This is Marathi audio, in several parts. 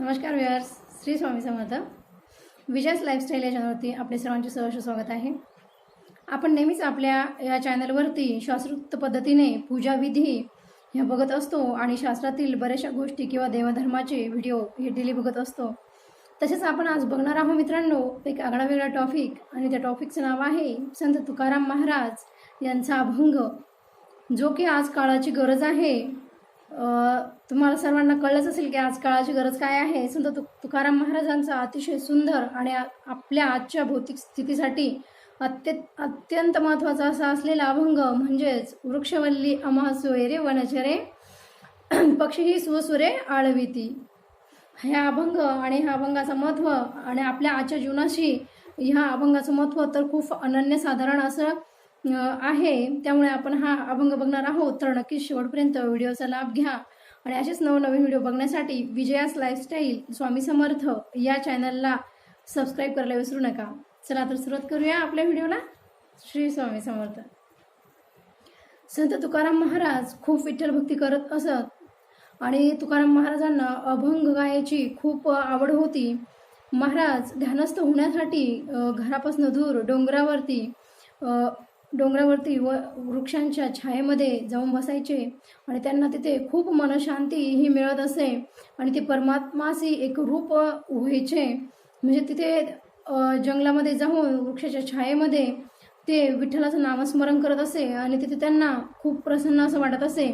नमस्कार व्यूअर्स श्री स्वामी समर्थ. विजयस लाईफस्टाईल या चॅनलवरती आपले सर्वांचे सहर्ष स्वागत आहे. आपण नेहमीच आपल्या या चॅनलवरती शास्त्रोक्त पद्धतीने पूजा विधी ह्या बघत असतो आणि शास्त्रातील बऱ्याचशा गोष्टी किंवा देवधर्माचे व्हिडिओ हे डेली बघत असतो. तसेच आपण आज बघणार आहोत मित्रांनो एक आगळा वेगळा टॉपिक आणि त्या टॉपिकचं नाव आहे संत तुकाराम महाराज यांचा अभंग जो की आज काळाची गरज आहे. तुम्हाला सर्वांना कळलंच असेल की आज काळाची गरज काय आहे. संत तु तुकाराम महाराजांचा अतिशय सुंदर आणि आपल्या आजच्या भौतिक स्थितीसाठी अत्य अत्यंत महत्त्वाचा असा असलेला अभंग म्हणजेच वृक्षवल्ली अमा वनचरे पक्षी सुवसुरे आळविती. ह्या अभंग आणि ह्या अभंगाचं महत्त्व आणि आपल्या आजच्या जीवनाशी ह्या अभंगाचं महत्त्व तर खूप अनन्यसाधारण असं आहे. त्यामुळे आपण हा अभंग बघणार आहोत. तर नक्कीच शेवटपर्यंत व्हिडिओचा लाभ घ्या. आणि असेच नवनवीन व्हिडिओ बघण्यासाठी विजयास लाईफस्टाईल स्वामी समर्थ या चॅनलला सबस्क्राईब करायला विसरू नका. चला तर सुरुवात करूया आपल्या व्हिडिओला. श्री स्वामी समर्थ. संत तुकाराम महाराज खूप विठ्ठल भक्ती करत असत. आणि तुकाराम महाराजांना अभंग गायची खूप आवड होती. महाराज ध्यानस्थ होण्यासाठी घरापासून दूर डोंगरावरती डोंगरावरती व वृक्षांच्या छायेमध्ये जाऊन बसायचे आणि त्यांना तिथे खूप मनशांती ही मिळत असे आणि ते परमात्माशी एक रूप व्हायचे. म्हणजे तिथे जंगलामध्ये जाऊन वृक्षाच्या छायेमध्ये ते विठ्ठलाचं नामस्मरण करत असे आणि तिथे त्यांना खूप प्रसन्न असं वाटत असे.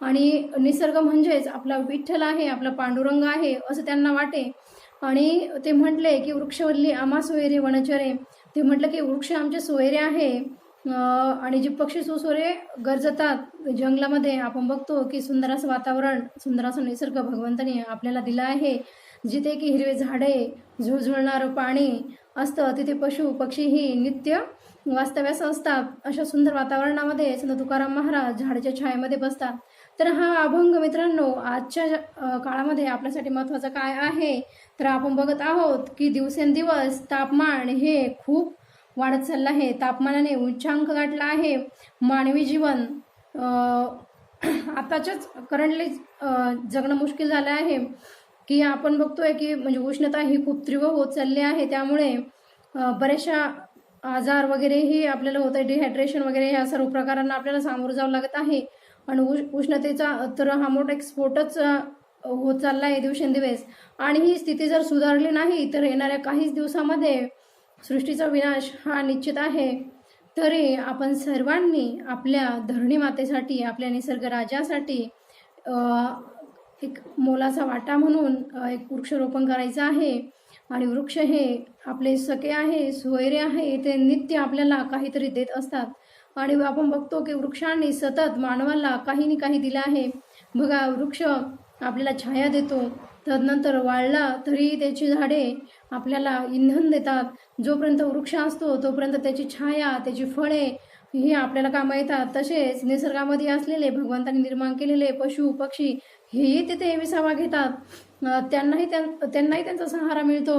आणि निसर्ग म्हणजेच आपला विठ्ठल आहे आपला पांडुरंग आहे असं त्यांना वाटे. आणि ते म्हटले की वृक्षवल्ली आम्हा सोयरे वनचरे. ते म्हटलं की वृक्ष आमचे सोयरे आहे. आणि जे पक्षी सुसोरे गरजतात जंगलामध्ये आपण बघतो की सुंदर असं वातावरण सुंदर असं निसर्ग भगवंताने आपल्याला दिला आहे. जिथे की हिरवे झाडे झुळझुळणारं पाणी असतं तिथे पशु पक्षीही नित्य वास्तव्यास असतात. अशा सुंदर वातावरणामध्ये संत तुकाराम महाराज झाडाच्या छायेमध्ये बसतात. तर हा अभंग मित्रांनो आजच्या काळामध्ये आपल्यासाठी महत्त्वाचा काय आहे? तर आपण बघत आहोत की दिवसेंदिवस तापमान हे खूप वाढत चाललं आहे. तापमानाने उच्चांक गाठला आहे. मानवी जीवन आताच्याच करंटली जगणं मुश्किल झालं आहे. की आपण बघतोय की म्हणजे उष्णता ही खूप तीव्र होत चालली आहे. त्यामुळे बऱ्याचशा आजार वगैरेही आपल्याला होत आहे. डिहायड्रेशन वगैरे ह्या सर्व प्रकारांना आपल्याला सामोरं जावं लागत आहे. आणि उष उष्णतेचा तर हा मोठा एक स्फोटच होत चालला आहे दिवसेंदिवस. आणि ही स्थिती जर सुधारली नाही तर येणाऱ्या काहीच दिवसामध्ये सृष्टीचा विनाश हा निश्चित आहे. तरी आपण सर्वांनी आपल्या धरणी मातेसाठी आपल्या निसर्ग राजासाठी एक मोलाचा वाटा म्हणून एक वृक्षारोपण करायचं आहे. आणि वृक्ष हे आपले सके आहे सोयरे आहे ते नित्य आपल्याला काहीतरी देत असतात. आणि आपण बघतो की वृक्षांनी सतत मानवाला काही ना काही दिलं आहे. बघा वृक्ष आपल्याला छाया देतो. तदनंतर वाळला तरी त्याची झाडे आपल्याला इंधन देतात. जोपर्यंत वृक्ष असतो तोपर्यंत त्याची छाया त्याची फळे ही आपल्याला कामं येतात. तसेच निसर्गामध्ये असलेले भगवंतांनी निर्माण केलेले पशु पक्षी हेही तिथे विसावा घेतात. त्यांनाही त्यां त्यांनाही त्यांचा सहारा मिळतो.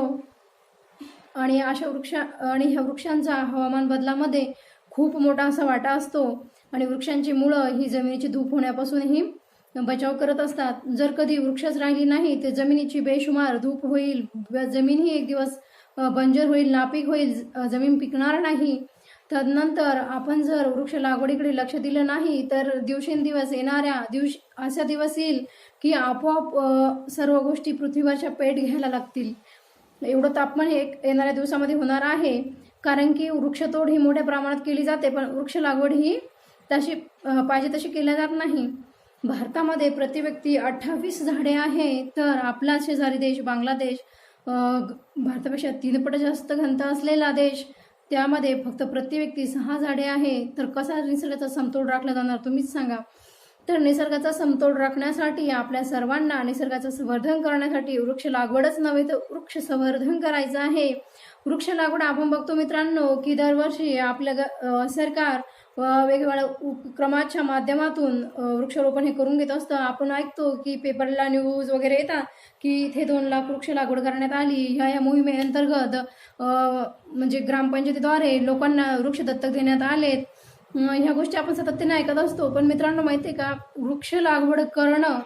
आणि अशा वृक्ष आणि ह्या वृक्षांचा हवामान बदलामध्ये खूप मोठा असा वाटा असतो. आणि वृक्षांची मुळं ही जमिनीची धूप होण्यापासूनही बचाव करत असतात. जर कधी वृक्षच राहिली नाही तर जमिनीची बेशुमार धूप होईल जमीनही एक दिवस बंजर होईल नापीक होईल जमीन पिकणार नाही. तदनंतर आपण जर वृक्ष लागवडीकडे लक्ष दिलं नाही तर दिवसेंदिवस येणाऱ्या दिवशी असा दिवस येईल की आपोआप सर्व गोष्टी पृथ्वीवरच्या पेट घ्यायला लागतील. एवढं तापमान हे एक येणाऱ्या दिवसामध्ये होणार आहे. कारण की वृक्षतोड ही मोठ्या प्रमाणात केली जाते पण वृक्ष लागवड ही तशी पाहिजे तशी केल्या जात नाही. भारतामध्ये प्रति व्यक्ती अठ्ठावीस झाडे आहे तर आपला शेजारी देश बांगलादेश भारतापेक्षा तीन पट जास्त घनता असलेला देश त्यामध्ये फक्त प्रति व्यक्ती सहा झाडे आहे तर कसा निसर्गाचा समतोल राखला जाणार तुम्हीच सांगा. तर निसर्गाचा समतोल राखण्यासाठी आपल्या सर्वांना निसर्गाचं संवर्धन करण्यासाठी वृक्ष लागवडच नव्हे तर वृक्ष संवर्धन करायचं आहे. वृक्ष लागवड आपण बघतो मित्रांनो की दरवर्षी आपल्या ग- सरकार वेगवेगळ्या उपक्रमाच्या माध्यमातून वृक्षारोपण हे करून घेत असतं. आपण ऐकतो की पेपरला न्यूज वगैरे येतात की इथे दोन लाख वृक्ष लागवड करण्यात आली. ह्या या मोहिमेअंतर्गत म्हणजे ग्रामपंचायतीद्वारे लोकांना वृक्ष दत्तक देण्यात आलेत. ह्या गोष्टी आपण सातत्याने ऐकत असतो. पण मित्रांनो माहिती आहे का वृक्ष लागवड करणं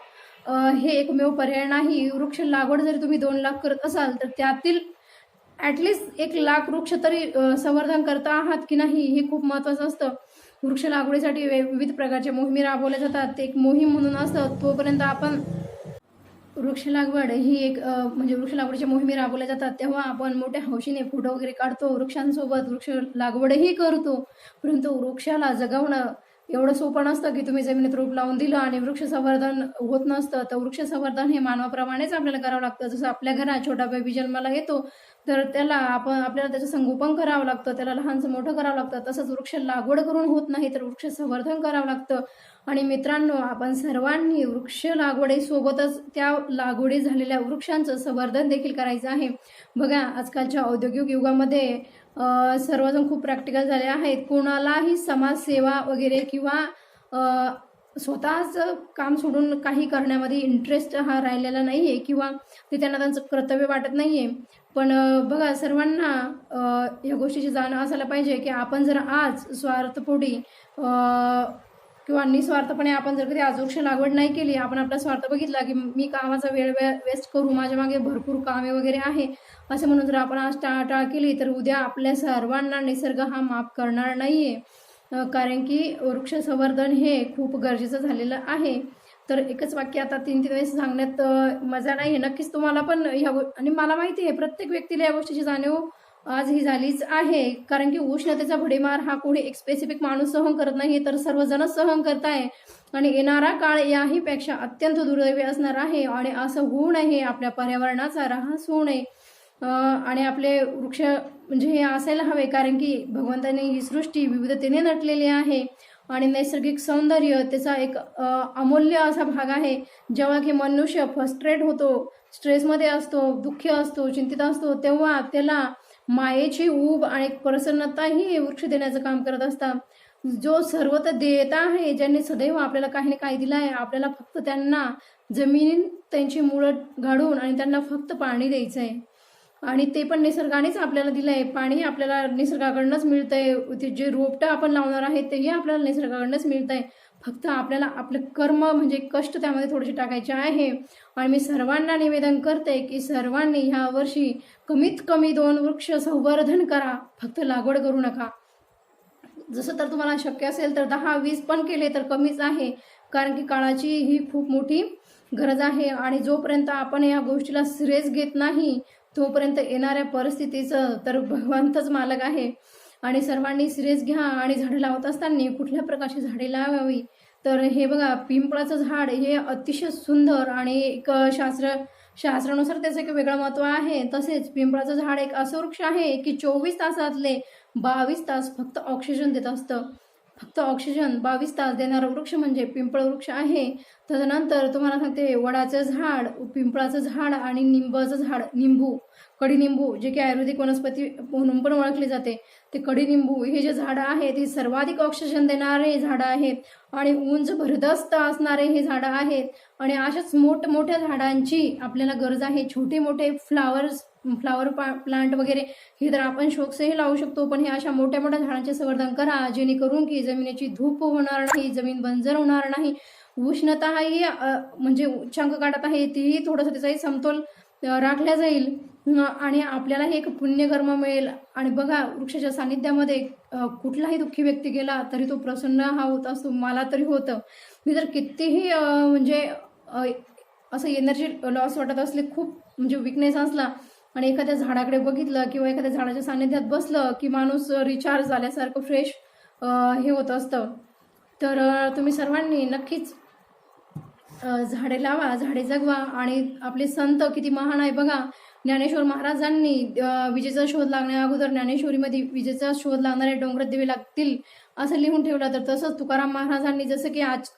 हे एकमेव पर्याय नाही. वृक्ष लागवड जरी तुम्ही दोन लाख करत असाल तर त्यातील ॲटलिस्ट एक लाख वृक्ष तरी संवर्धन करता आहात की नाही हे खूप महत्त्वाचं असतं. वृक्ष लागवडीसाठी विविध प्रकारच्या मोहिमी राबवल्या जातात. ते एक मोहीम म्हणून असतं तोपर्यंत आपण वृक्ष लागवड ही एक म्हणजे वृक्ष लागवडीच्या मोहिमी राबवल्या जातात. तेव्हा आपण मोठ्या हौशीने फोटो वगैरे काढतो वृक्षांसोबत वृक्ष लागवडही करतो. परंतु वृक्षाला जगवणं एवढं सोपं नसतं की तुम्ही जमिनीत रोप लावून दिलं आणि वृक्ष संवर्धन होत नसतं. तर वृक्ष संवर्धन हे मानवाप्रमाणेच आपल्याला करावं लागतं. जसं आपल्या घरात छोटा बेबी जन्माला येतो तर त्याला आपण आपल्याला त्याचं संगोपन करावं लागतं त्याला लहानसं मोठं करावं लागतं तसंच वृक्ष लागवड करून होत नाही तर वृक्ष संवर्धन करावं लागतं. आणि मित्रांनो आपण सर्वांनी वृक्ष लागवडीसोबतच त्या लागवडी झालेल्या वृक्षांचं संवर्धन देखील करायचं आहे. बघा आजकालच्या औद्योगिक युगामध्ये सर्वजण खूप प्रॅक्टिकल झाले आहेत. कोणालाही समाजसेवा वगैरे किंवा स्वतःच काम सोडून काही करण्यामध्ये इंटरेस्ट हा राहिलेला नाही आहे किंवा ते त्यांना त्यांचं कर्तव्य वाटत नाही आहे पण बघा सर्वांना या गोष्टीची जाणं असायला पाहिजे की आपण जर आज स्वार्थपोटी किंवा निस्वार्थपणे आपण जर कधी आजोक्ष लागवड नाही केली आपण आपला स्वार्थ बघितला की मी कामाचा वेळ वेस्ट करू माझ्या मागे भरपूर कामे वगैरे आहे असं म्हणून जर आपण आज टाळाटाळ केली तर उद्या आपल्या सर्वांना निसर्ग हा माफ करणार नाही आहे कारण की वृक्ष संवर्धन हे खूप गरजेचं झालेलं आहे. तर एकच वाक्य आता तीन तीन वेळेस सांगण्यात मजा नाही आहे. नक्कीच तुम्हाला पण ह्या आणि मला माहिती आहे प्रत्येक व्यक्तीला या गोष्टीची जाणीव आज ही झालीच आहे. कारण की उष्णतेचा भडीमार हा कोणी एक स्पेसिफिक माणूस सहन करत नाही तर सर्वजणच सहन करताय. आणि येणारा काळ याहीपेक्षा अत्यंत दुर्दैवी असणार आहे. आणि असं होऊ नये आपल्या पर्यावरणाचा ऱ्हास होऊ नये. आणि आपले वृक्ष म्हणजे हे असायला हवे कारण की भगवंताने ही सृष्टी विविधतेने नटलेली आहे आणि नैसर्गिक सौंदर्य त्याचा एक अमूल्य असा भाग आहे. जेव्हा की मनुष्य फस्ट्रेट होतो स्ट्रेसमध्ये असतो दुःखी असतो चिंतित असतो तेव्हा त्याला मायेची ऊब आणि प्रसन्नताही वृक्ष देण्याचं काम करत असतात. जो सर्वत्र देयता आहे ज्यांनी सदैव आपल्याला काही ना काही दिलं आहे आपल्याला फक्त त्यांना जमीन त्यांची मुळं घाडून आणि त्यांना फक्त पाणी द्यायचं आहे आणि ते पण निसर्गानेच आपल्याला दिलं आहे पाणी आपल्याला निसर्गाकडनंच मिळतंय. ते जे रोपटं आपण लावणार आहे तेही आपल्याला निसर्गाकडनंच मिळतंय. फक्त आपल्याला आपलं कर्म म्हणजे कष्ट त्यामध्ये थोडेसे टाकायचे आहे. आणि मी सर्वांना निवेदन करते की सर्वांनी ह्या वर्षी कमीत कमी दोन वृक्ष संवर्धन करा. फक्त लागवड करू नका. जसं तर तुम्हाला शक्य असेल तर दहा वीस पण केले तर कमीच आहे. कारण की काळाची ही खूप मोठी गरज आहे. आणि जोपर्यंत आपण या गोष्टीला सिरियस घेत नाही तोपर्यंत येणाऱ्या परिस्थितीचं तर भगवंतच मालक आहे. आणि सर्वांनी सिरियस घ्या आणि झाडे लावत असताना कुठल्या प्रकारची झाडे लावावी? तर हे बघा पिंपळाचं झाड हे अतिशय सुंदर आणि एक शास्त्र शास्त्रानुसार त्याचं एक वेगळं महत्त्व आहे. तसेच पिंपळाचं झाड एक असं वृक्ष आहे की चोवीस तासातले बावीस तास फक्त ऑक्सिजन देत असतं. फक्त ऑक्सिजन बावीस तास देणारं वृक्ष म्हणजे पिंपळ वृक्ष आहे. त्याच्यानंतर तुम्हाला सांगते वडाचं झाड पिंपळाचं झाड आणि निंबाचं झाड निंबू कडीनिंबू जे की आयुर्वेदिक वनस्पती म्हणून पण ओळखले जाते. ते कडीनिंबू हे जे झाडं आहेत ही सर्वाधिक ऑक्सिजन देणारे झाडं आहेत. आणि उंच भरदस्त असणारे हे झाडं आहेत. आणि अशाच मोठमोठ्या झाडांची आपल्याला गरज आहे. छोटे मोठे फ्लावर्स फ्लावर प्लांट वगैरे हे तर आपण शोकसही लावू शकतो पण हे अशा मोठ्या मोठ्या झाडांचे संवर्धन करा जेणेकरून की जमिनीची धूप होणार नाही जमीन बंजर होणार नाही. उष्णता ही म्हणजे उच्चांक काढत आहे तीही थोडंसं त्याचाही समतोल राखल्या जाईल. आणि आपल्यालाही एक पुण्यकर्म मिळेल. आणि बघा वृक्षाच्या सानिध्यामध्ये कुठलाही दुःखी व्यक्ती गेला तरी तो प्रसन्न हा होत असतो मला तरी होतं. मी तर कितीही म्हणजे असं एनर्जी लॉस वाटत असले खूप म्हणजे विकनेस असला आणि एखाद्या झाडाकडे बघितलं किंवा एखाद्या झाडाच्या सानिध्यात बसलं की माणूस रिचार्ज झाल्यासारखं फ्रेश हे होत असतं. तर तुम्ही सर्वांनी नक्कीच झाडे लावा झाडे जगवा आणि आपले संत किती महान आहे बघा. ज्ञानेश्वर महाराजांनी विजेचा शोध लागण्या अगोदर ज्ञानेश्वरीमध्ये विजेचा शोध लागणारे डोंगरात दिवे लागतील. असं लिहून ठेवलं तर तसंच तुकाराम महाराजांनी जसं की आज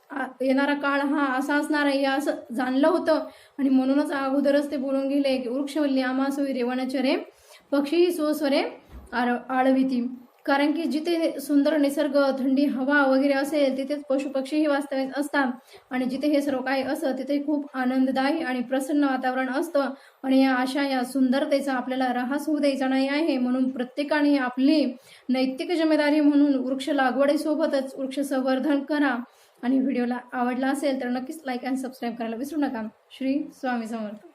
येणारा काळ हा असा असणार आहे हे असं जाणलं होतं. आणि म्हणूनच अगोदरच ते बोलून गेले की वृक्षवल्ली आमासोई रेवणचरे पक्षी सोस्वरे आळ आळविती. कारण की जिथे सुंदर निसर्ग थंडी हवा वगैरे असेल तिथेच पशुपक्षीही वास्तव्यात असतात. आणि जिथे हे सर्व काही असं तिथे खूप आनंददायी आणि प्रसन्न वातावरण असतं. आणि या अशा या सुंदरतेचा आपल्याला ऱ्हास होऊ द्यायचा नाही आहे. म्हणून प्रत्येकाने आपली नैतिक जिम्मेदारी म्हणून वृक्ष लागवडीसोबतच वृक्ष संवर्धन करा. आणि व्हिडिओला आवडला असेल तर नक्कीच लाईक आणि सबस्क्राईब करायला विसरू नका. श्री स्वामी समर्थ.